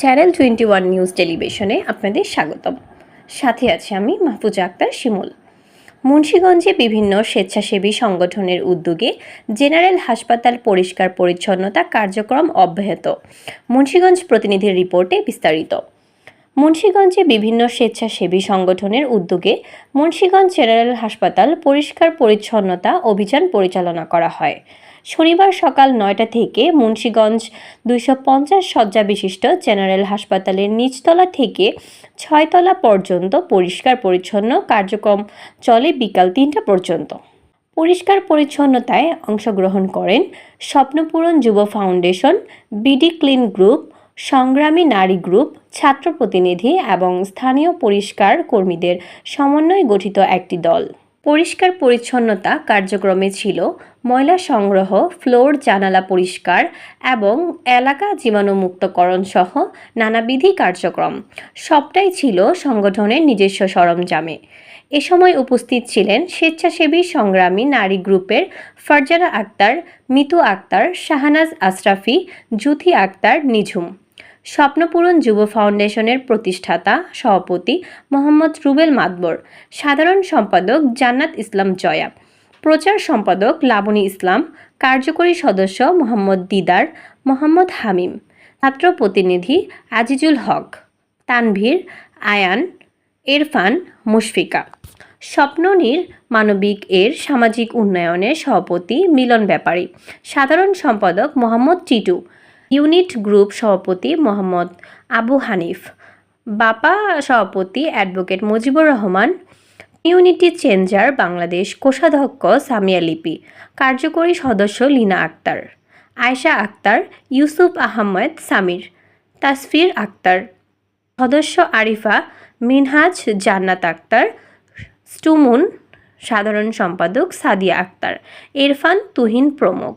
Channel twenty one news টেলিভিশনে আপনাদের স্বাগতম। সাথে আছে আমি মাহফুজা আক্তার শিমুল। মুন্সীগঞ্জে বিভিন্ন স্বেচ্ছাসেবী সংগঠনের উদ্যোগে জেনারেল হাসপাতাল পরিষ্কার পরিচ্ছন্নতা কার্যক্রম অব্যাহত। মুন্সীগঞ্জ প্রতিনিধির রিপোর্টে বিস্তারিত। মুন্সীগঞ্জে বিভিন্ন স্বেচ্ছাসেবী সংগঠনের উদ্যোগে মুন্সীগঞ্জ জেনারেল হাসপাতাল পরিষ্কার পরিচ্ছন্নতা অভিযান পরিচালনা করা হয়। শনিবার সকাল নয়টা থেকে মুন্সীগঞ্জ দুইশো পঞ্চাশ শয্যা বিশিষ্ট জেনারেল হাসপাতালের নিচতলা থেকে ছয়তলা পর্যন্ত পরিষ্কার পরিচ্ছন্ন কার্যক্রম চলে বিকাল তিনটা পর্যন্ত। পরিষ্কার পরিচ্ছন্নতায় অংশগ্রহণ করেন স্বপ্নপূরণ যুব ফাউন্ডেশন, বিডি ক্লিন গ্রুপ, সংগ্রামী নারী গ্রুপ, ছাত্র প্রতিনিধি এবং স্থানীয় পরিষ্কার কর্মীদের সমন্বয়ে গঠিত একটি দল। পরিষ্কার পরিচ্ছন্নতা কার্যক্রমে ছিল ময়লা সংগ্রহ, ফ্লোর জানালা পরিষ্কার এবং এলাকা জীবাণুমুক্তকরণ সহ নানাবিধি কার্যক্রম। সবটাই ছিল সংগঠনের নিজস্ব সরঞ্জামে। এ সময় উপস্থিত ছিলেন স্বেচ্ছাসেবী সংগ্রামী নারী গ্রুপের ফারজানা আক্তার, মিতু আক্তার, শাহানাজ আশরাফি জুথি আক্তার, নিঝুম। স্বপ্নপূরণ যুব ফাউন্ডেশনের প্রতিষ্ঠাতা, সভাপতি মোহাম্মদ রুবেল মাতবর সাধারণ সম্পাদক জান্নাত ইসলাম জয়া, প্রচার সম্পাদক লাবণী ইসলাম, কার্যকরী সদস্য মোহাম্মদ দিদার, মোহাম্মদ হামিম, ছাত্র প্রতিনিধি আজিজুল হক, তানভীর, আয়ান এরফান মুশফিকা। স্বপ্ননীর মানবিক এর সামাজিক উন্নয়নের সভাপতি মিলন ব্যাপারী, সাধারণ সম্পাদক মোহাম্মদ টিটু ইউনিট গ্রুপ সভাপতি মোহাম্মদ আবু হানিফ, বাপা সভাপতি advocate Mujibur Rahman, unity changer Bangladesh কোষাধ্যক্ষ সামিয়া লিপি, কার্যকরী সদস্য লীনা আক্তার, আয়শা আক্তার, ইউসুফ আহমেদ সামির, তাসফির আক্তার, সদস্য আরিফা মিনহাজ জান্নাত আক্তার, স্টুমুন সাধারণ সম্পাদক সাদিয়া আক্তার ইরফান তুহিন প্রমুখ।